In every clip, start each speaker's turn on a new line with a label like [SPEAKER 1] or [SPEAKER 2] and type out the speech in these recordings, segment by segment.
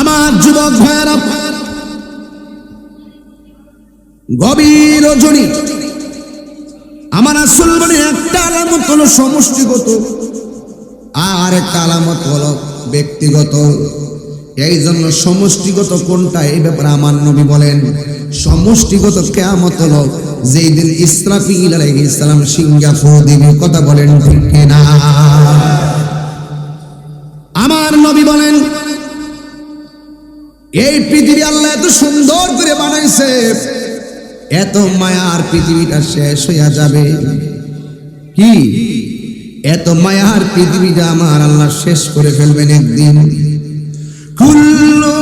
[SPEAKER 1] আমার যুবক ভাইয়েরা, গভীর রজনী আমার আসল মানে একটা আলামত হলো সমষ্টিগত, আর একটা আলামত হলো ব্যক্তিগত। এই জন্য সমষ্টিগত কোনটা, এই ব্যাপারে আমার নবী বলেন, সমষ্টিগত কেয়ামত হলো যেই দিন ইসরাফিল আলাইহিস সালাম সিঙ্গাপুর দিবে কথা বলেন ঠিক না আমার নবী বলেন এই পৃথিবী আল্লাহ এত সুন্দর করে বানাইছে। এত মায়ার পৃথিবীটা শেষ হইয়া যাবে। কি? এত মায়ার পৃথিবীটা আমার আল্লাহ শেষ করে ফেলবেন একদিন। কুল্লু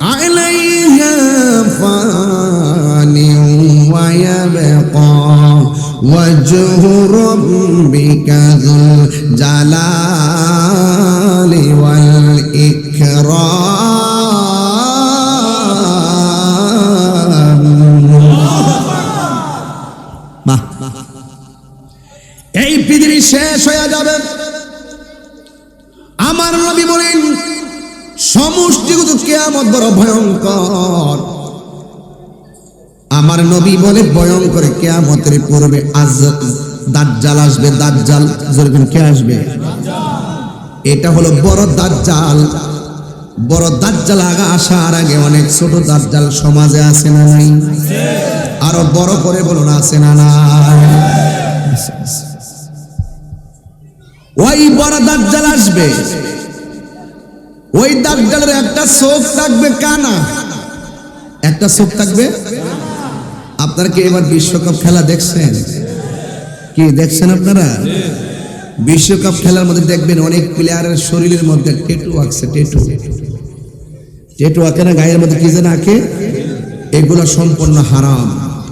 [SPEAKER 1] আলাইহা ফানি ওয়া ইয়াবকা ওয়াজহু রাব্বিকা যুল জালালি কেয়ামত বড় ভয়ঙ্কর। আমার নবী বলে ভয়ঙ্কর, কেয়ামতের পূর্বে আজ দাজ্জাল আসবে, দাজ্জাল যেরকম কে আসবে? এটা হলো বড় দাজ্জাল। বড় দাজ্জাল আগা আসার আগে অনেক ছোট দাজ্জাল সমাজে আছে না নাই? আরও বড় করে বলুন, আছে না নাই? ওই বড় দাজ্জাল আসবে। ওই দাজ্জালের একটা চোখ থাকবে কানা? একটা চোখ থাকবে? আপনারা কি এবার বিশ্বকাপ খেলা দেখছেন? কি দেখছেন আপনারা? বিশ্বকাপ খেলার মধ্যে দেখবেন অনেক প্লেয়ারের শরীরের মধ্যে টেটু আঁকছে টেটু টেটু আঁকে না, গায়ের মধ্যে কি যেন আঁকে? এগুলো সম্পূর্ণ হারাম।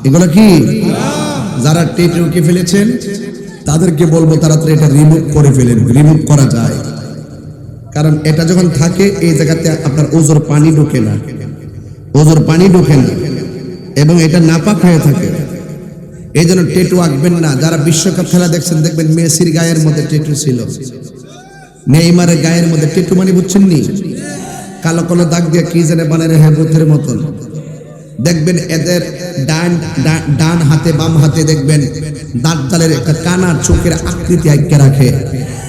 [SPEAKER 1] এগুলো কি? যারা টেটু কে ফেলেছেন, তাদেরকে বলব তাড়াতাড়ি এটা রিমুভ করে ফেলেন রিমুভ করা যায়। কারণ এটা যখন থাকে, এই জায়গাতে আপনার ওজোর পানি ঢোকে না। ওজোর পানি ঢোকে না। এবং এটা নাপাক হয়ে থাকে। এই জন্য টেটু আঁকবেন না। যারা বিশ্বকাপ খেলা দেখছেন, দেখবেন মেসির গায়ের মধ্যে টেটু ছিল। নেইমারের গায়ের মধ্যে টেটু মানে বুঝছেন নি? কালো কালো দাগ দিয়ে কি জানে বানায় রেখে বুথের মতন। দেখবেন এদের ডান ডান হাতে, বাম হাতে দেখবেন দাঁতজালের একটা কানা চোখের আকৃতি আঁকে রাখে।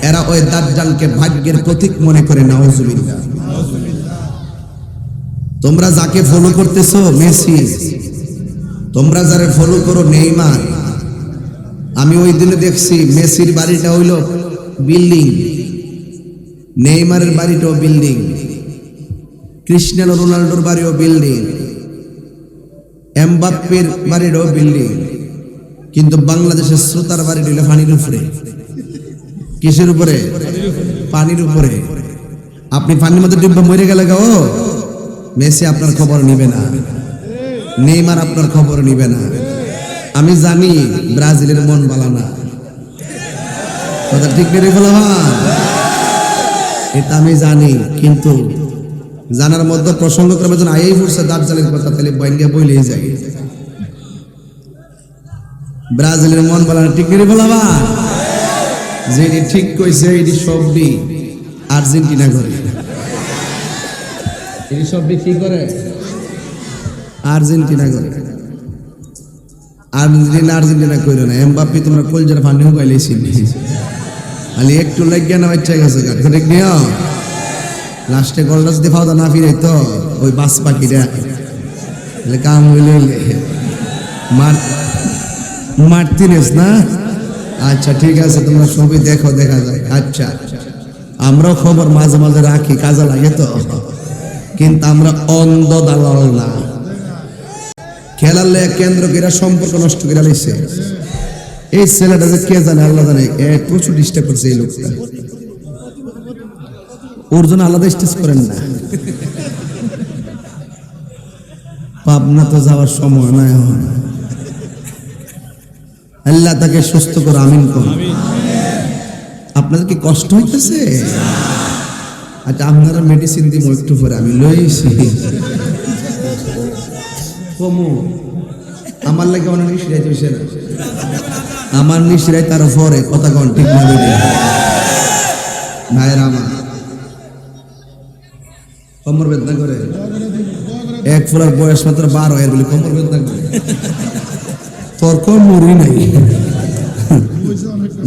[SPEAKER 1] এরা ওই দাঁতজালকে ভাগ্যের প্রতীক মনে করে নাওজুবিল্লাহ তোমরা যাকে ফলো করতেছো, মেসি। তোমরা যারা ফলো করো, নেইমার। আমি ওই দিনে দেখছি মেসির বাড়িটা হইল বিল্ডিং। নেইমারের বাড়িটাও বিল্ডিং। ক্রিস্টিয়ানো রোনাল্ডোর বাড়িও বিল্ডিং। এমবাপ্পের বাড়িটাও বিল্ডিং। কিন্তু বাংলাদেশের শ্রোতার বাড়ি হইল পানির উপরে কিসের উপরে? পানির উপরে। আপনি পানির মধ্যে ডিব্বা মরে গেলে গো, মেসি আপনার খবর নিবে না। নেইমার আপনার খবর নিবে না। আমি জানি ব্রাজিলের মন বালা না। কথা ঠিক মেরে এটা আমি জানি, কিন্তু জানার মধ্যে প্রসঙ্গ করবে যেন আই পড়ছে দার্জালের কথা তাহলে বাইঙ্গা বইলেই যায় ব্রাজিলের মন বলা ঠিক মেরে ফেলাবা যেটি ঠিক কইছে এটি সবটি আর্জেন্টিনা করে। এটি সবটি কি করে? আর্জেন্টিনা করে। আর্জেন্টিনা আর্জেন্টিনা কইরো না এমবাপ্পি তোমরা কলজার ফান্ডিও পাইলেছি খালি একটু লাগিয়ে না বাচ্চা গেছে ঠিক নিও লাস্টে গোলটা যদি ফাওদা না ফিরে তো ওই বাস পাখিটা। কাম হইলে মার মার্তিনেস না? আচ্ছা ঠিক আছে, তোমরা সবই দেখো, দেখা যায়। আচ্ছা আমরাও খবর মাঝে মাঝে রাখি, কাজে লাগে তো। কিন্তু আমরা অন্ধ দালাল না। খেলার কেন্দ্র করে সম্পর্ক নষ্ট করে লাইছে। এই ছেলেটা যে কে জানে, আল্লাহ জানে প্রচুর ডিস্টার্ব করছে এই লোকটা। ওর জন্য আলাদা স্টেজ করেন না। পাবনা তো যাওয়ার সময় নাই এখন। আল্লাহ তাকে সুস্থ করে, আমিন কর। আপনাদের কি কষ্ট হইতেছে? আচ্ছা আপনারা মেডিসিন দিব একটু পরে, আমি লইছি আমার লাগে অনেক নিশ্চিত হয়েছে না? আমার নিশ্চিত তার পরে, কথা কন, ঠিক না ভাইয়ের আমার। কোমর বেদনা করে। এক ফুলার বয়স মাত্র বারো, এর বলি কোমর বেদনা করে। তোর কোন মুড়ি নাই।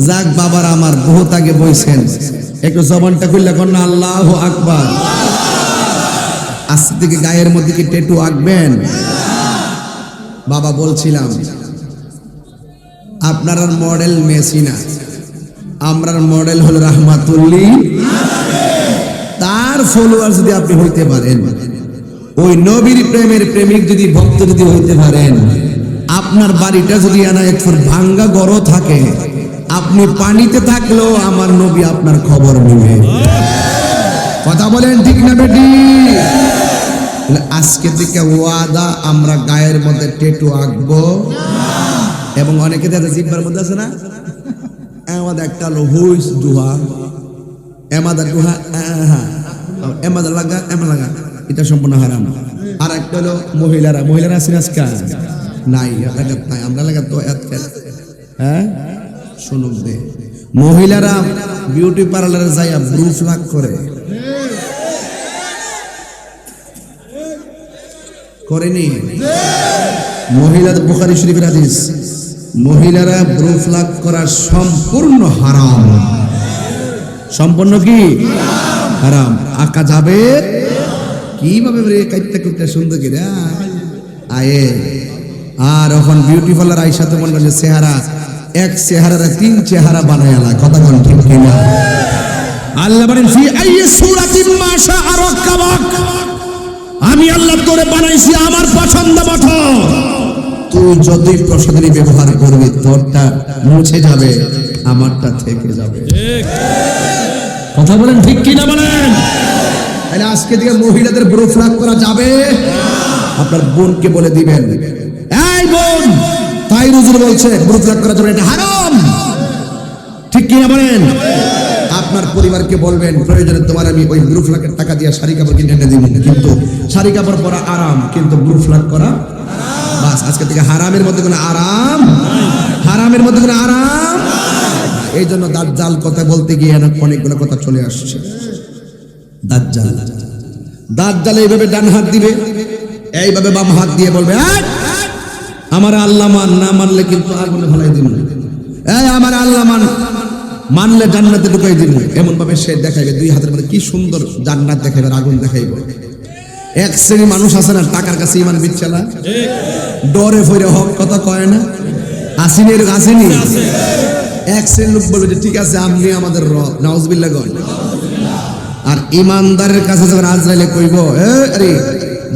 [SPEAKER 1] যাক বাবার আমার আগে বইছেন। একটু জবানটা খুললে কোন আল্লাহ আকবার। থেকে গায়ের মধ্যে কি টেটু আঁকবেন? বাবা বলছিলাম, আপনার মডেল মেসি না। আমরার মডেল হলো রাহমাতুল্লি। তার ফলোয়ার যদি আপনি হইতে পারেন, ওই নবীর প্রেমের প্রেমিক যদি ভক্ত যদি হইতে পারেন আপনার বাড়িটা যদি এক ভাঙ্গা গড় থাকে, আপনি পানিতে থাকলেও আমার নবী আপনার খবর নেবে। কথা বলেন ঠিক না বেটি? আজকে থেকে ওয়াদা, আমরা গায়ের মধ্যে টেটু আঁকবো। এবং অনেকে দেখা জিব্বার মধ্যে আছে না? আমাদের একটা হলো হুইস দুহা, এমাদা দুহা এমাদা লাগা এমা লাগা। এটা সম্পূর্ণ হারাম। আর একটা হলো মহিলারা। মহিলারা আছেন আজকে নাই লাগাত নাই। আমরা লাগাত তো হ্যাঁ? শুনুক দে মহিলারা বিউটি পার্লারে যাইয়া ব্রু ফ্লাক করে। করেনি? মহিলাদের বুখারি শরীফের হাদিস, মহিলারা ব্রু ফ্লাক করা সম্পূর্ণ হারাম। সম্পূর্ণ কি? হারাম। আঁকা যাবে? কীভাবে কাইতে কুইতে সুন্দর কি রে আয়ে। আর এখন বিউটি পার্লার আইসা তো মনে করছে চেহারা, এক চেহারা তিন চেহারা বানায়ালা কথা কোন ঠিক কিনা? আল্লাহ বলেন, ফি আইয়ি সূরাতিন মা শাআ রাক্কাবাক। আমি আল্লাহ তোরে বানাইছি আমার পছন্দ মতো। তুই যদি প্রসাদনী ব্যবহার করবি, তোরটা মুছে যাবে, আমারটা থেকে যাবে। কথা বলেন ঠিক কিনা বলেন? তাহলে আজকে থেকে মহিলাদের ব্রু ফ্লাগ করা যাবে? আপনার বোনকে বলে দিবেন এই বোন তাই রুজুর বলছে ব্রু ফ্লাগ করা যাবে এটা হারাম। ঠিক কিনা বলেন? আপনার পরিবারকে বলবেন প্রয়োজনে তোমার আমি ওই ব্রু ফ্লাগের টাকা দিয়ে শাড়ি কাপড় কিনে এনে দিব। কিন্তু শাড়ি কাপড় পরা আরাম কিন্তু ব্রু ফ্লাগ করা বাস। আজকে থেকে হারামের মধ্যে কোনো আরাম হারামের মধ্যে কোনো আরাম। এই জন্য দাজ্জাল কথা বলতে গিয়ে না অনেকগুলো কথা চলে আসছে। দাজ্জাল দাজ্জাল এইভাবে ডান হাত দিবে এইভাবে বাম হাত দিয়ে বলবে "এই, আমার আল্লাহ মান, না মানলে কিন্তু আগুনে ফেলাই দিব এই আমার আল্লাহ মান, মানলে জান্নাতে ঢুকাই দিব। এমন ভাবে সে দেখাইবে, দুই হাতের মধ্যে কি সুন্দর জান্নাত দেখাইবে, আগুন দেখাইব। এক শ্রেণি মানুষ আছে না, টাকার কাছে ইমান বিচ্ছে না। ডরে ফইরে হক কথা কয় না। আসেনি এরকম আসেনি এক শ্রেণির লোক বলবে যে, ঠিক আছে, আপনি আমাদের রব। নাউজবিল্লা গণ আর ইমানদারের কাছে যখন আজরাইলে কইব, এ আরে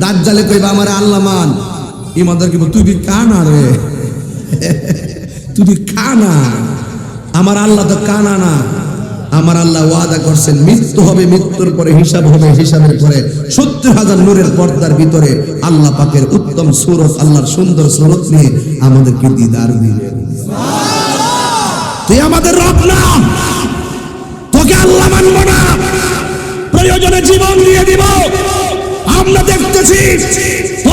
[SPEAKER 1] দাজ্জালে কইবা, আমার আল্লাহ মান। ইমানদার কইব তুই কানা রে। তুই কানা। আমার আল্লাহ তো কানা না। আমার আল্লাহ ওয়াদা করছেন, মৃত্যু হবে, মৃত্যুর পরে হিসাব হবে, হিসাবের পরে সত্তর হাজার নূরের পর্দার ভিতরে আল্লাহ পাকের উত্তম সুরত, আল্লাহর সুন্দর সুরত নিয়ে আমাদেরকে দিদার দিবেন তুই আমাদের রব না। তোকে আল্লাহ মানব না। প্রয়োজনে জীবন দিয়ে দিব। আমরা দেখতেছি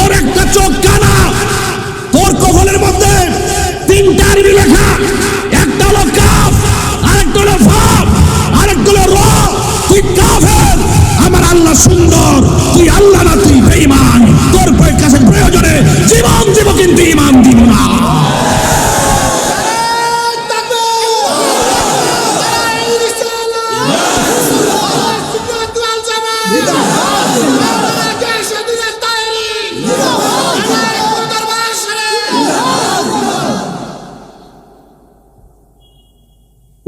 [SPEAKER 1] তোর একটা চোখ কানা। তোর কখলের মধ্যে তিনটা আরবি লেখা। একটা হলো কাফ, আরেকটা হলো ভাব, আরেকটা হলো র। তুই কাফের, আমার আল্লাহ সুন্দর। তুই আল্লাহ না, তুই বেঈমান। তোর কাছে প্রয়োজনে জীবন দিব, কিন্তু ইমান দিব না।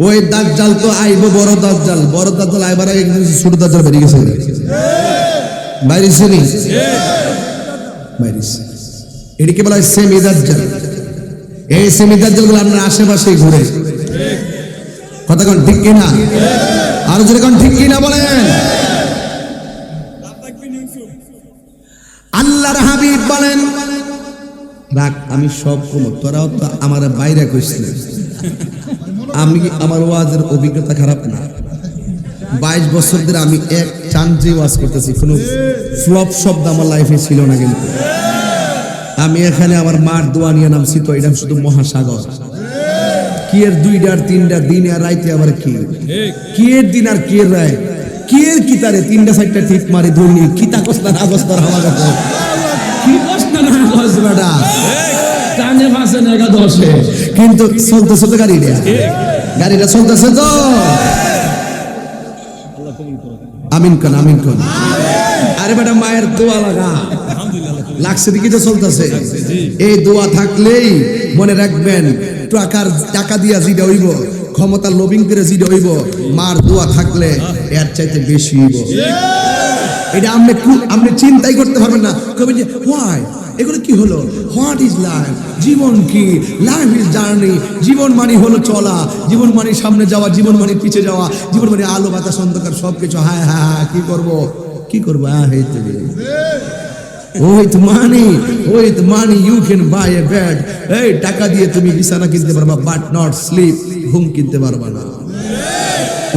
[SPEAKER 1] ওই দাজ্জাল তো আইব, বড় দাজ্জাল। বড় দাজ্জাল আইবার আগে ছোট দাজ্জাল বেরিয়ে গেছে। বাইরেছে নি? বাইরেছে এটিকে বলা হয় সেমি দাজ্জাল। এই সেমি দাজ্জালগুলো আমরা আশেপাশে ঘুরে। কথা কোন ঠিক কিনা? আর যদি কোন ঠিক কিনা বলেন? আল্লাহর হাবিব বলেন, রাখ, আমি সব কম। তোরাও তো আমার বাইরে কইছিল আমি আমার ওয়াজের অভিজ্ঞতা খারাপ না? বাইশ বছর ধরে আমি এক চান্সে ওয়াজ করতেছি, কোনো ফ্লপ শব্দ আমার লাইফে ছিল না কিন্তু। আমি এখানে আমার মার দোয়া নিয়ে নামছি তো, এটা শুধু মহাসাগর। কি এর দুইটা তিনটা দিন আর রাইতে আবার কি? কি এর দিন আর কি এর রায়? কি এর কিতারে তিনটা চারটা টিপ মারি ধরনি কিতা কস্তা না কাছে
[SPEAKER 2] কি না কানে ভাসে নেগা দশে।
[SPEAKER 1] কিন্তু চলতেছে তো গাড়িটা। গাড়িটা চলতেছে তো। আমিন কন আমিন কন আরে বেটা, মায়ের দোয়া লাগা। লাগছে দিকে তো চলতেছে। এই দোয়া থাকলেই মনে রাখবেন, টাকার টাকা দিয়া জিডা হইব ক্ষমতা লবিং করে জিডা হইব, মার দোয়া থাকলে এর চাইতে বেশি হইব। এটা আপনি আপনি চিন্তাই করতে পারবেন না। কবে যে হোয়াই এগুলো কি হলো? হোয়াট ইজ লাইফ জীবন কি? লাইফ ইজ জার্নি জীবন মানে হলো চলা। জীবন মানে সামনে যাওয়া, জীবন মানে পিছে যাওয়া। জীবন মানে আলো, বাতাস, অন্ধকার, সবকিছু। হ্যাঁ হ্যাঁ হ্যাঁ কি করব? কি করব? হ্যাঁ wait money wait money you can buy a bed এই, টাকা দিয়ে তুমি বিছানা কিনতে পারবা বাট নট স্লিপ ঘুম কিনতে পারবা না।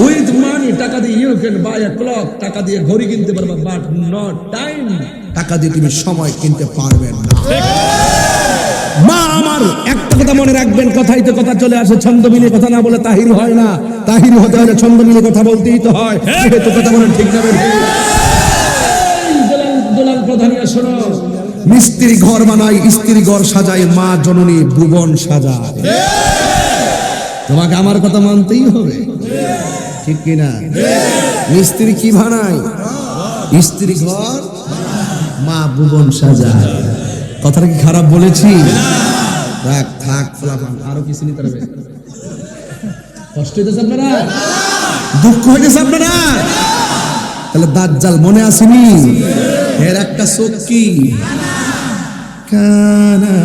[SPEAKER 1] উইথ মানি টাকা দিয়ে you can buy a clock টাকা দিয়ে ঘড়ি কিনতে পারবে বাট নট টাইম টাকা দিয়ে তুমি সময় কিনতে পারবে না। মা আমার একটা কথা মনে রাখবেন কথাই তো কথা চলে আসে ছন্দ মিলে কথা না বলে তাহির হয় না। তাহির হতে হলে ছন্দ মিলে কথা বলতেই তো হয় তো কথা বলেন ঠিক না
[SPEAKER 2] দোলাল প্রধানিয়া শোনো
[SPEAKER 1] মিস্ত্রি ঘর বানায় স্ত্রী ঘর সাজায় মা জননী ভুবন সাজায়। তোমাকে আমার কথা মানতেই হবে। ঠিক কিনা? মিস্ত্রি কি বানায়? স্ত্রী ঘর? মা ভুবন সাজায়। কথাটা কি খারাপ বলেছি? রাখ, থাক ফলাফল আরও কিছু নিতে হবে।
[SPEAKER 2] কষ্ট হইতেছে আপনারা?
[SPEAKER 1] দুঃখ হইতেছে আপনারা? তাহলে দাজ্জাল মনে আসেনি? এর একটা চোখ কি কানা।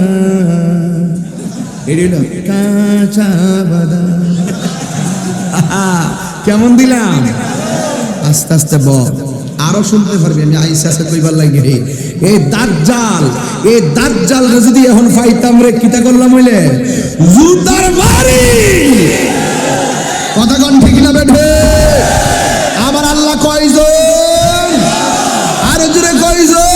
[SPEAKER 1] কাঁচা বাদাম। কেমন দিলাম? আস্তে আস্তে আরও শুনতে পারবি, আমি আইসা কইবার লাগে এই দাজ্জাল দাজ্জাল যদি এখন পাইতাম রে, কিতা করলাম হইলে? জুতার কথা কন ঠিক না বেঠে? আমার আল্লাহ কয়জন? আর জুড়ে কয়জন?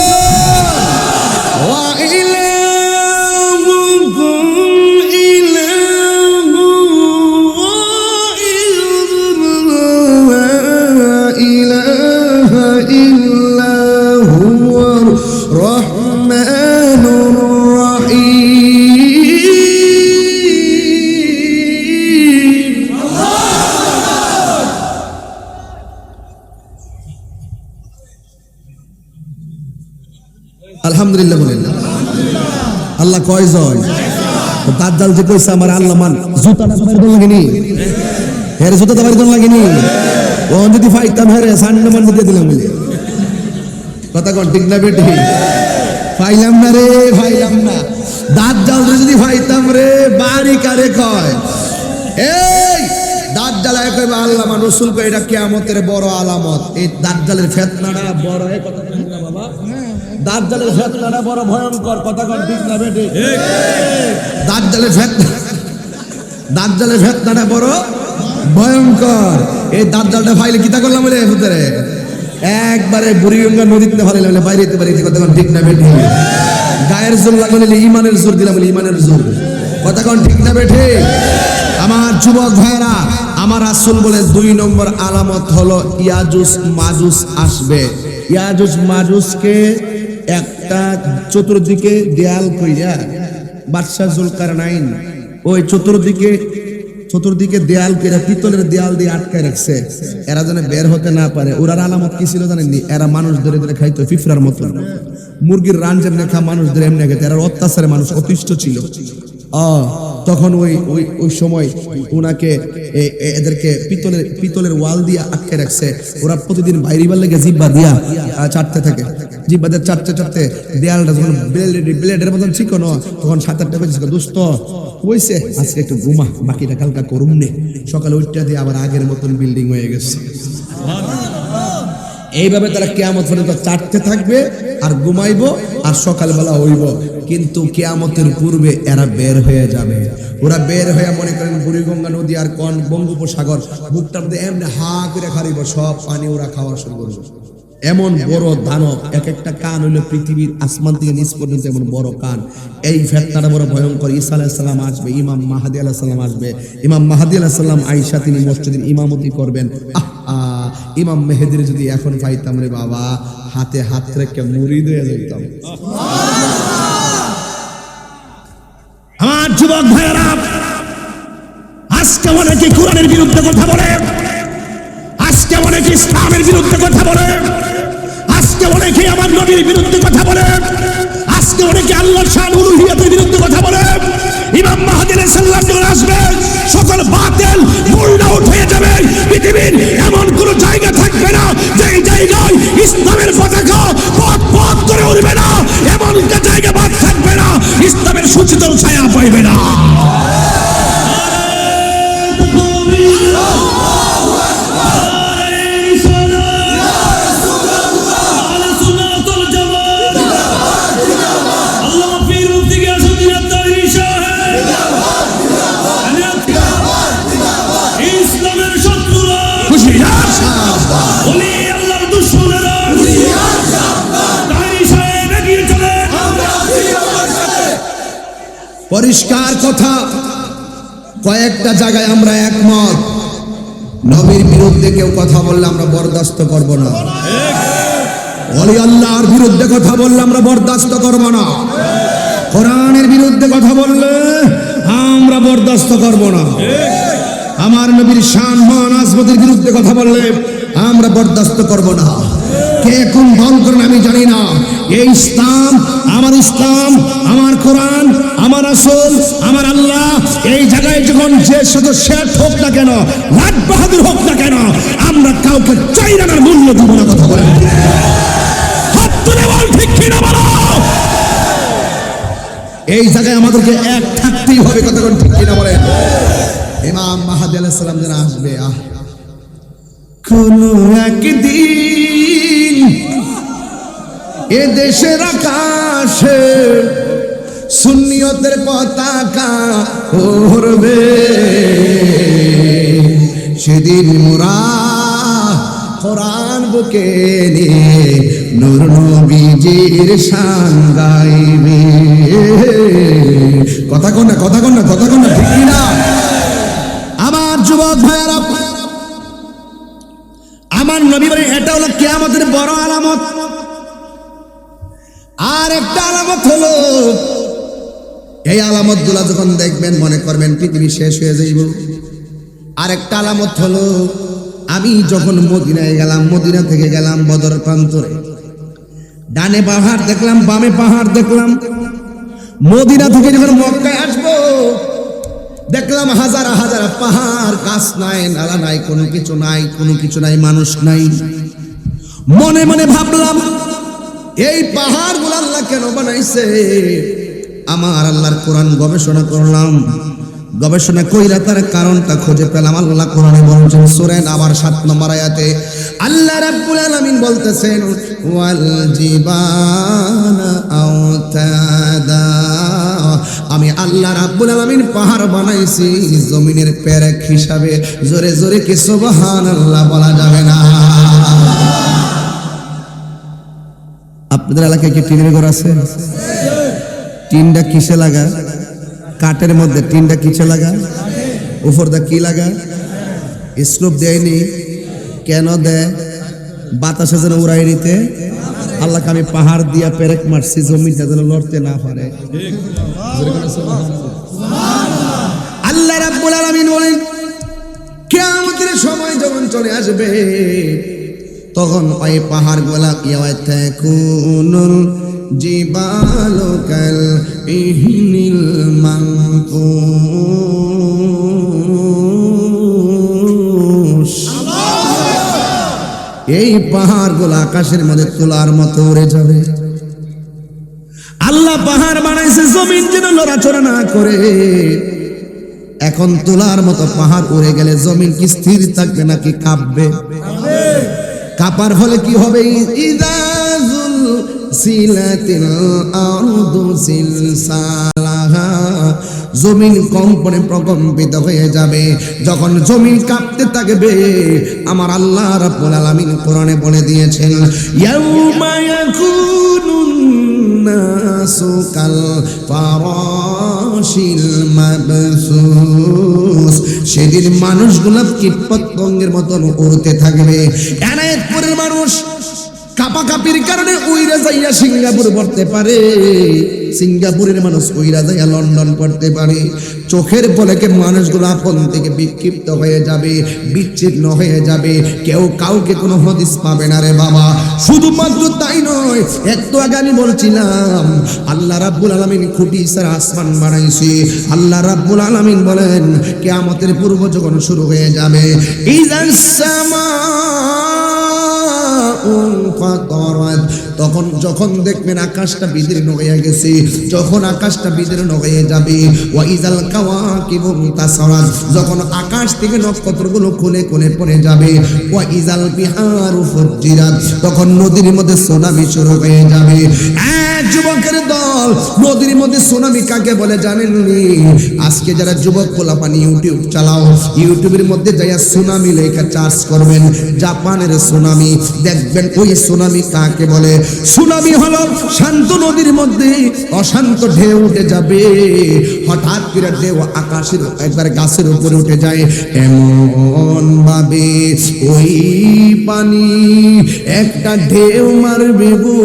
[SPEAKER 1] যে কইছে আমার আল্লাহ মান জুতাটা তো বাড়ি লাগেনি? হেরে জুতা তো বাড়ি লাগেনি। ও, যদি ফাইতাম হেরে সান্ডে মান কথা কন, ঠিক না বেটি? ফাইলাম না রে, ফাইলাম না। দাঁত জাল যদি ফাইতাম রে, বাড়ি কারে কয়? এই, দাঁত জ্বালায় কয় বা আল্লাহ মান কয়, এটা কেয়ামতের বড় আলামত। এই দাঁত জালের ফেতনাটা বড় কথা ঠিক না বাবা দাঁত জালের ফেতনাটা বড় ভয়ঙ্কর কথা ঠিক না বেটি দাঁত জালের ফেতনা দাঁত জালের ফেতনাটা বড় ভয়ঙ্কর। এই দাঁত জালটা ফাইলে কিতা করলাম বলে ভিতরে? একবারে বুড়িগঙ্গা নদীতে ফাইলে বলে বাইরে যেতে পারি কথা কন ঠিক না বেঠি? গায়ের জোর লাগলে ইমানের জোর দিলাম বলে ইমানের জোর। কথা কন ঠিক না বেঠে? আমার যুবক ভাইরা আমার আসল বলে দুই নম্বর আলামত হলো ইয়াজুস মাজুস আসবে। ইয়াজুস মাজুসকে একটা চতুর্দিকে দেয়াল কইয়া বাদশাহ জুলকার নাইন ওই চতুর্দিকে চতুর্দিকে দেয়াল কইরা পিতলের দেয়াল দিয়ে আটকায় রাখছে। এরা যেন বের হতে না পারে। ওরা আলামত কি ছিল জানেননি? এরা মানুষ ধরে ধরে খাইতো ফিফরার মতো মুরগির রান যেমনি খা মানুষ ধরে এমনি খেতে এরা অত্যাচারে মানুষ অতিষ্ঠ ছিল। তখন ওই ওই ওই সময় ওনাকে এদেরকে পিতলের পিতলের ওয়াল দিয়ে আটকে রাখছে। ওরা প্রতিদিন বাইরিবার লেগে জিব্বা দিয়া চাটতে থাকে। জিব্বা দিয়ে চাটতে চাটতে দেয়ালটা যখন ব্লেড ব্লেডের মতন তখন সাত আটটা বেজেছে দোস্ত আজকে একটু ঘুমা, বাকিটা কালকা করুম নে। সকালে ওইটা দিয়ে আবার আগের মতন বিল্ডিং হয়ে গেছে। এইভাবে তারা কেয়ামত পর্যন্ত চাটতে থাকবে, আর ঘুমাইবো, আর সকালবেলা হইব। কিন্তু কেয়ামতের পূর্বে এরা বের হয়ে যাবে। ওরা বের হয়ে মনে করেন বুড়িগঙ্গা নদী আর কন বঙ্গোপসাগর বুকটার মধ্যে এমনি হা করে খারিব সব পানি ওরা খাওয়া শুরু করবে। এমন বড় দানব এক একটা কান হইল পৃথিবীর আসমান থেকে নিচ পর্যন্ত এমন বড় কান। এই ফেতনাটা বড় ভয়ঙ্কর। ঈসা আলাইসাল্লাম আসবে, ইমাম মাহাদি আলাহিসাল্লাম আসবে। ইমাম মাহাদি আলাহিসাল্লাম আইসা তিনি মসজিদের ইমামতি করবেন। আহ ইমাম মেহেদির যদি এখন পাইতাম রে বাবা, হাতে হাত রেখে মুড়ি দিয়ে যেতাম
[SPEAKER 3] যুবক ভাইয়েরা, আজকে অনেকে কোরআনের বিরুদ্ধে কথা বলে, আজকে অনেকে ইসলামের বিরুদ্ধে কথা বলে, আজকে অনেকে আমার নবীর বিরুদ্ধে কথা বলে, আজকে অনেকে আল্লাহর শান উলুহিয়াতের বিরুদ্ধে কথা বলে। ইমাম মাহাদির সাল্লাম যখন আসবে, সকল বাতিল মুল্লা উঠে যাবে। পৃথিবীর এমন কোন জায়গা থাকবে না, যেই জায়গায় ইসলামের পতাকা পথ পথ করে উঠবে না। এমন একটা জায়গা ইসলামের সুচিতল ছায়া পাইবে না।
[SPEAKER 1] পরিষ্কার কথা। কয়েকটা জায়গায় আমরা একমত। নবীর বিরুদ্ধে কেউ কথা বললে আমরা বরদাস্ত করব না। অলি আল্লাহর বিরুদ্ধে কথা বললে আমরা বরদাস্ত করব না। কোরআনের বিরুদ্ধে কথা বললে আমরা বরদাস্ত করব না। আমার নবীর শান মান আজমতের বিরুদ্ধে কথা বললে আমরা বরদাস্ত করব না। কে কোন দল করেন আমি জানি না। এই ইসলাম, আমার ইসলাম, আমার কোরআন, আমার আসল আমার আল্লাহ, এই জায়গায় যখন যে সদস্যের হোক না কেন লাট বাহাদুর হোক না কেন, আমরা কাউকে চাই না মূল্য দিব না কথা বল এই জায়গায় আমাদেরকে এক থাকতেই হবে কতক্ষণ ঠিক কিনা বলেন। ইমাম মাহাদি আলাইহিস সালাম যেন আসবে, আহ। কোন একদিন এ দেশের আকাশে সুন্নিয়তের পতাকা উড়বে। সেদিন মোরা কোরআন বুকে নিয়ে নূর নবীজির শান গাইবে। কথা কন না, কথা কন না, কথা কন না, ঠিক না? আমার যুবক ভাইয়ারা, আমার নবী এটা হলো কেয়ামতের বড় আলামত। আর একটা আলামত হলো, এই আলামতগুলা যখন দেখবেন, মনে করবেন পৃথিবী শেষ হয়ে যাইব। আর একটা আলামত হলো, আমি যখন মদিনায় গেলাম, মদিনা থেকে গেলাম বদর প্রান্তরে। ডানে পাহাড় দেখলাম, বামে পাহাড় দেখলাম। মদিনা থেকে যখন মক্কায় আসব, দেখলাম হাজার হাজার পাহাড়, গাছ নাই, নালা নাই, কোনো কিছু নাই, কোনো কিছু নাই, মানুষ নাই। মনে মনে ভাবলাম এই পাহাড়গুলো আল্লাহ কেন বানাইছে? আমার আল্লাহর কোরআন গবেষণা করলাম। গবেষণা কইরা তার কারণটা খুঁজে পেলাম আল্লাহ কোরআনে বলছেন, সূরা আবার সাত নম্বর আয়াতে, আল্লাহ রাব্বুল আলামিন বলতেছেন, ওয়াল জিবালা আওতাদা। আমি আল্লাহ রাব্বুল আলামিন পাহাড় বানাইছি, জমিনের পেরেক হিসাবে। জোরে জোরে কি সুবহানাল্লাহ বলা যাবে না? আপনাদের এলাকায় কি টিনের ঘর আছে? টিনটা কিসে লাগা কাঠের মধ্যে টিনটা কিসে লাগা উপরটা কি লাগা স্লোপ দেয়নি। কেন দেয়? বাতাসে যেন উড়াই নিতে। আল্লাহকে আমি পাহাড় দিয়া পেরেক মারছি, জমিটা যেন লড়তে না পারে। আল্লাহ রাব্বুল আলামিন বলেন, কিয়ামতের সময় যখন চলে আসবে তখন ওই পাহাড় গোলা ইয়াতে কুনুল এই পাহাড়গুলো আকাশের মধ্যে তোলার মতো উড়ে যাবে। আল্লাহ পাহাড় বানাইছে, জমিন যেন লড়াচড়া না করে। এখন তোলার মতো পাহাড় উড়ে গেলে জমিন কি স্থির থাকবে নাকি কাঁপবে? কাপার হলে কি হবে? জমিন কম্পনে প্রকম্পিত হয়ে যাবে। যখন জমিন কাঁপতে থাকবে, আমার আল্লাহ রাব্বুল আলামিন কোরআনে বলে দিয়েছেন, ইয়াউমা সেদিন মানুষগুলো কীটপতঙ্গের মতন উড়তে থাকবে। কাপাকাপির কারণে উইরা যাইয়া সিঙ্গাপুর পড়তে পারে। সিঙ্গাপুরের মানুষ উইরা যাইয়া লন্ডন পড়তে পারে। চোখের পলকে মানুষগুলো আপন থেকে বিক্ষিপ্ত হয়ে যাবে, বিচ্ছিন্ন হয়ে যাবে। কেউ কাউকে কোনো হদিস পাবে না রে বাবা। শুধুমাত্র তাই নয়, একটু আগে আমি বলছিলাম, আল্লাহ রাব্বুল আলামিন খুঁটি স্যার আসমান বানাইছে। আল্লাহ রাব্বুল আলামিন বলেন, কেয়ামতের পূর্ব যখন শুরু হয়ে যাবে। ইজাস সামা তখন যখন দেখবেন আকাশটা বিদীর্ণ হয়ে গেছে, যখন আকাশটা বিদীর্ণ হয়ে যাবে, ওয়াইজাল কাওয়াকিবু তাসারাত। যখন আকাশ থেকে নক্ষত্রগুলো খুলে খুলে পড়ে যাবে, ওয়াইজাল বিহারু ফুজ্জিরাত তখন নদীর মধ্যে সুনামি শুরু হয়ে যাবে। যুবকের দল, নদীর মধ্যে সুনামি কাকে বলে জানেননি আজকে যারা যুবক পোলাপানি ইউটিউব চালাও, ইউটিউবের মধ্যে যাইয়া সুনামি লেখা চার্জ করবেন, জাপানের সুনামি। দেখবেন, ওই সুনামি কাকে বলে? সুনামি হলো শান্ত নদীর মধ্যে অশান্ত ঢেউ উঠে যাবে। হঠাৎ করে ঢেউ আকাশের একবার গাছের উপরে উঠে যায়। এমন ভাবে ওই পানি একটা ঢেউ মারবে গো।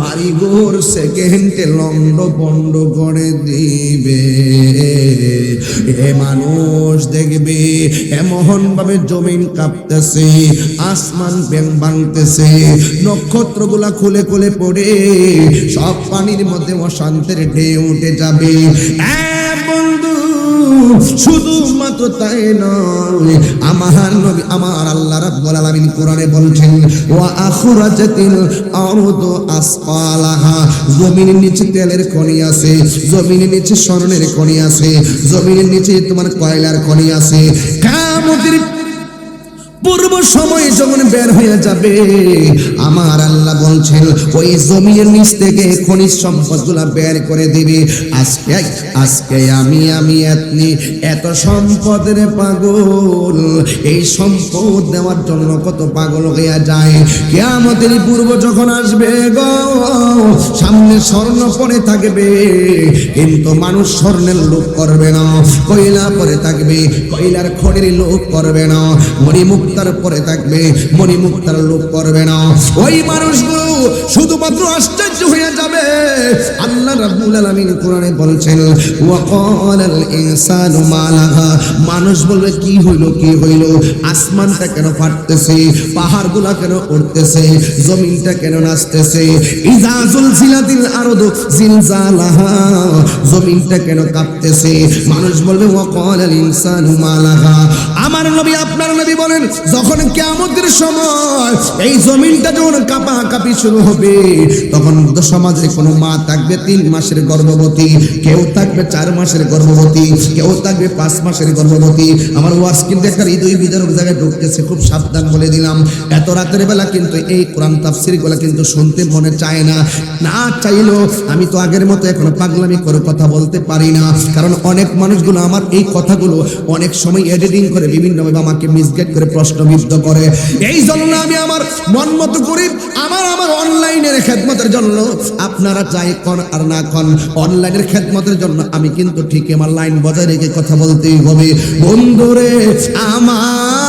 [SPEAKER 1] বাড়িঘর সেকেন্ডে লন্ড বন্ড করে দিবে। এ মানুষ দেখবে এমন ভাবে জমিন কাঁপতেছে, আসমান ব্যাং ভাঙতেছে নক্ষত্রগুলা খুলে খুলে পড়ে, সব পানির মধ্যে অশান্তের ঢেউ উঠে যাবে। বন্ধু শুধুমাত্র তাই নয়, আমার নবী, আমার আল্লাহ রাব্বুল আলামিন কোরআনে বলছেন, ওয়া আখরাজাতিল আরদু আসফালাহা জমিনের নিচে তেলের খনি আছে, জমিনের নিচে স্বর্ণের খনি আছে, জমিনের নিচে তোমার কয়লার খনি আছে। কিয়ামতের পূর্ব সময় যখন বের হয়ে যাবে, আমার আল্লাহ বলছেন, ওই জমির নিচ থেকে খনিজ সম্পদগুলা বের করে দিবে। আজকে আজকে আমি আমি আপনি এত সম্পদের পাগল। এই সম্পদ দেওয়ার জন্য কত পাগল হইয়া যায়। কেয়ামতের পূর্ব যখন আসবে গো, সামনে স্বর্ণ পরে থাকবে, কিন্তু মানুষ স্বর্ণের লোক করবে না। কয়লা পরে থাকবে, কয়লার খড়ের লোক করবে না। মণিমুক্তার পরে থাকবে মণিমুক্তার লোক করবে না। ওই মানুষগুলো শুধুমাত্র আশ্চর্য হয়ে যাবে। আল্লাহ রাব্বুল আলামিন কোরআনে বলছেন, ওয়া ক্বালাল ইনসানু মা লাহা। মানুষ বলবে, কি হইল কি হইল? আসমানটা কেন ফাটতেছে? পাহাড়গুলা কেন উঠতেছে জমিনটা কেন নাচতেছে? ইজা জুলজিলাতিল আরদু জিলজালাহা। জমিনটা কেন কাঁপতেছে? মানুষ বলবে, ওয়া ক্বালাল ইনসানু মা লাহা। আমার নবী, আপনার নবী বলেন, যখন কিয়ামতের সময় এই জমিনটা যখন কাঁপা কাঁপি শুরু হবে। তখন সমাজে কোনো মা থাকবে তিন মাসের গর্ভবতী, কেউ থাকবে চার মাসের গর্ভবতী, কেউ থাকবে পাঁচ মাসের গর্ভবতী। আমার ওয়াজ কিন্তু একটা হৃদয় বিদারক জায়গায় ঢুকতেছে খুব সাবধান বলে দিলাম। এত রাতের বেলা কিন্তু এই কোরআন তাফসিরগুলা কিন্তু শুনতে মনে চায় না। না চাইলো আমি তো আগের মতো এখনও পাগলামি করে কথা বলতে পারি না। কারণ অনেক মানুষগুলো আমার এই কথাগুলো অনেক সময় এডিটিং করে বিভিন্নভাবে আমাকে মিসগেট করে প্রশ্নবিদ্ধ করে। এই জন্য আমি আমার মন মতো করি আমার আমার অনলাইনের খেদমতের জন্য আপনারা চাই কন আর না কন। অনলাইনের খেদমতের জন্য আমি কিন্তু ঠিক আমার লাইন বজায় রেখে কথা বলতেই হবে। বন্ধুরে, আমার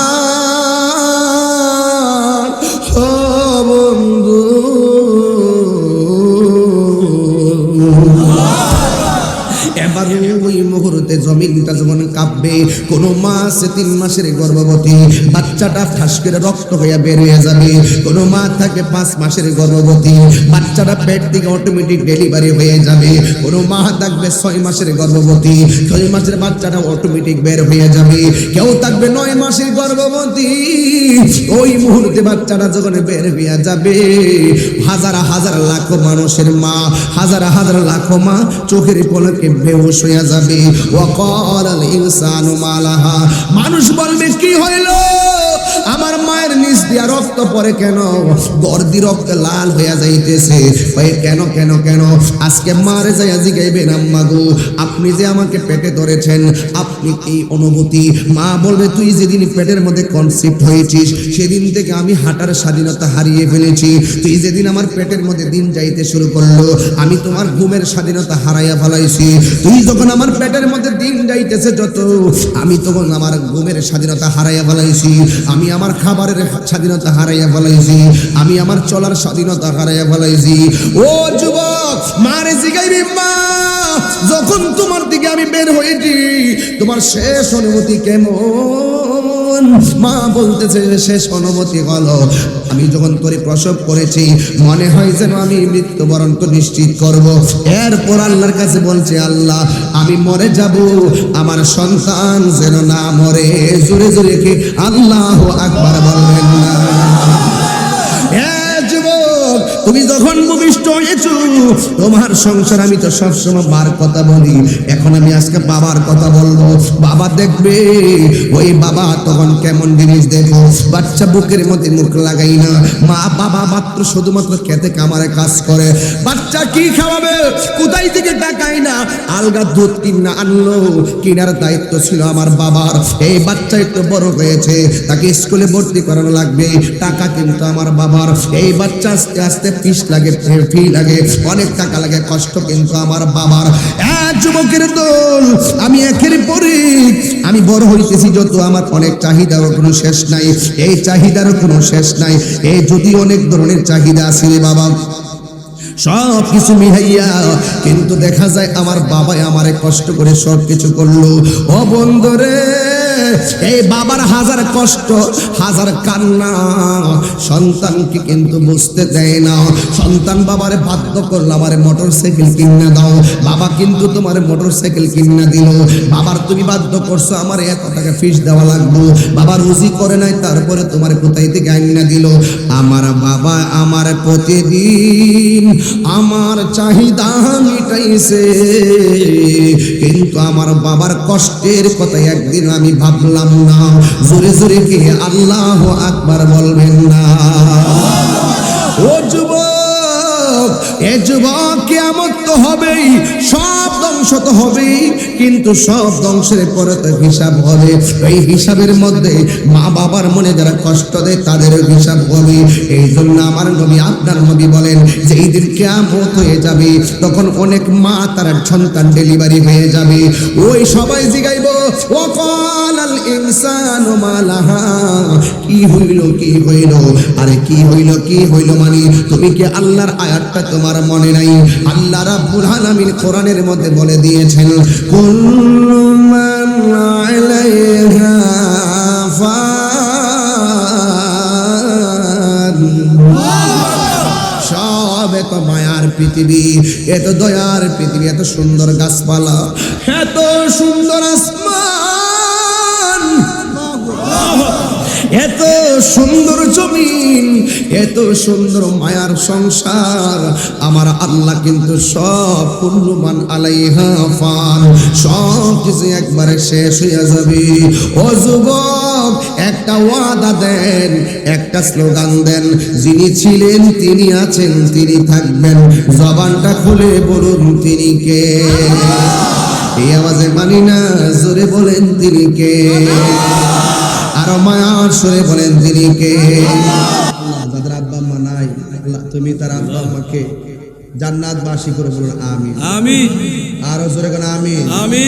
[SPEAKER 1] কাঁপবে কোনো মাস তিন মাসের গর্ভবতী, বাচ্চাটা ঠাস রক্ত হয়ে বের হয়ে যাবে। কোনো মা থাকে পাঁচ মাসের গর্ভবতী, বাচ্চাটা পেট থেকে অটোমেটিক ডেলিভারি হয়ে যাবে। কোনো মা থাকবে ছয় মাসের গর্ভবতী, ছয় মাসের বাচ্চাটা অটোমেটিক বের হয়ে যাবে। কেউ থাকবে নয় মাসের গর্ভবতী, ওই মুহূর্তে বাচ্চাটা যখন বের হয়ে যাবে, হাজার হাজার লাখো মানুষের মা, হাজার হাজার লাখো মা চোখের পলকে বেহুশ হয়ে যাবে। ওয়াকাল আল মানুষ বলবে কি হইল? আমার মায়ের নিচ দিয়া রক্ত পরে কেন? গর্দি রক্ত লাল হইয়া যাইতেছে। কেন কেন কেন? আজকে মারে যাইয়া জিগাইবেন আম্মা গো আপনি যে আমাকে পেটে ধরেছেন, আপনি কি অনুভূতি। মা বলবে, তুই যেদিন পেটের মধ্যে কনসেপ্ট হয়েছিস, সেদিন থেকে আমি হাঁটার স্বাধীনতা হারিয়ে ফেলেছি। তুই যেদিন আমার পেটের মধ্যে দিন যাইতে শুরু করল, আমি তোমার ঘুমের স্বাধীনতা হারাইয়া ফেলাইছি। তুই যখন আমার পেটের মধ্যে দিন যাইতেছে যত, আমি তখন আমার ঘুমের স্বাধীনতা হারাইয়া ফেলাইছি। আমি আমার খাবারের স্বাধীনতা হারাইয়া ফেলাইছি, আমি আমার চলার স্বাধীনতা হারাইয়া ফেলাইছি। ও যুবক, মারে জিগাইবি, মা, যখন তোমার দিকে আমি বের হয়েছি, তোমার শেষ অনুমতি কেমন? মা বলতেছে, শেষ অনুমতি হলো। আমি যখন করে প্রসব করেছি, মনে হয় যেন আমি মৃত্যুবরণ তো নিশ্চিত করব। এরপর আল্লাহর কাছে বলছে, আল্লাহ, আমি মরে যাব। আমার সন্তান যেন না মরে। জুড়ে জুড়ে কি? আল্লাহ আকবার বলবেন না। তুমি যখন ভূমিষ্ঠ হয়েছো, তোমার সংসার আমি তো সবসময় মার কথা বলি। এখন আমি আজকে বাবার কথা বলব। বাবা দেখবে, ওই বাবা তখন কেমন জিনিস দেখো বাচ্চা বুকের মধ্যে মুখ লাগাই না। মা, বাবা মাত্র শুধুমাত্র খেতে কামারে কাজ করে। বাচ্চা কি খাওয়াবে? কোথায় থেকে টাকাই না আলগা দুধ কিনা আনলো। কিনার দায়িত্ব ছিল আমার বাবার। এই বাচ্চা একটু বড় হয়েছে। তাকে স্কুলে ভর্তি করানো লাগবে। টাকা কিন্তু আমার বাবার। এই বাচ্চা আস্তে আস্তে ফিস লাগে ফি লাগে, অনেক টাকা লাগে, কষ্ট কিন্তু আমার বাবার। যুবকের দল, আমি একের পরে, আমি বড় হইতেছি যত আমার অনেক চাহিদারও কোনো শেষ নাই, এই চাহিদারও কোনো শেষ নাই, এই যদি অনেক ধরনের চাহিদা আছে রে বাবা। সব কিছু মিলাইয়া, কিন্তু দেখা যায় আমার বাবাই আমারে কষ্ট করে সব কিছু করল। ও বন্ধুরে এই বাবার হাজার কষ্ট, হাজার কান্না। সন্তানকে কিন্তু বুঝতে দেয় না। সন্তান বাধ্য করল, আমারে মোটর সাইকেল কিনে দাও। বাবা কিন্তু তোমার মোটর সাইকেল কিনে দিল। বাবার তুমি বাধ্য করছ, আমার এত টাকা ফিস দেওয়া লাগবো। রুজি করে নাই, তারপরে তোমার কোথায় থেকে আইনা দিল? আমার বাবা আমার প্রতিদিন আমার চাহিদা মিটাইছে। কিন্তু আমার বাবার কষ্টের কথা একদিন আমি ভাবলাম না। জোরে জোরে কি আল্লাহ আকবার বলবেন না। ও যুবক! হবেই, সব ধ্বংস তো হবেই, কিন্তু সব ধ্বংসের পরে তো হিসাব হবে। এই হিসাবের মধ্যে মা বাবার মনে যারা কষ্ট দেয় হিসাব হবে। এই জন্য আমার নবী আপনার নবী বলেন যে এই দিন হয়ে যাবে, তখন অনেক মা তার সন্তান ডেলিভারি হয়ে যাবে। ওই সবাই জিগাইব ইনসান মালাহা কি হইল কি হইল? আরে কি হইল কি হইল মানে তুমি কি আল্লাহর আয়াতটা তোমার মনে নাই। আল্লাহ রাব্বুল আলামিন কোরআনের মধ্যে বলে দিয়েছেন, কুল্লু মান আলাইহা ফান। সব এত মায়ার পৃথিবী, এত দয়ার পৃথিবী, এত সুন্দর গাছপালা, এত সুন্দর আসমান সুন্দর জমিন, এত সুন্দর মায়ার সংসার। আমার আল্লাহ কিন্তু সব পূর্ণমান আলাইহা ফান। সব কিছু একবারে শেষ হয়ে যাবে। ও যুবক, একটা ওয়াদা দেন, একটা স্লোগান দেন। যিনি ছিলেন, তিনি আছেন, তিনি থাকবেন। জবানটা খুলে বলুন, তিনি কে? এই আওয়াজে মানি না জোরে বলেন, তিনি কে? আরও মায়ার সরে বলেন তিনি কে? যাদের আব্বা মা নাই আল্লাহ তুমি তার আব্বা মাকে জান্নাত বাসী করে বলুন আমি
[SPEAKER 2] আমি
[SPEAKER 1] আরও জোরে কেন আমি
[SPEAKER 2] আমি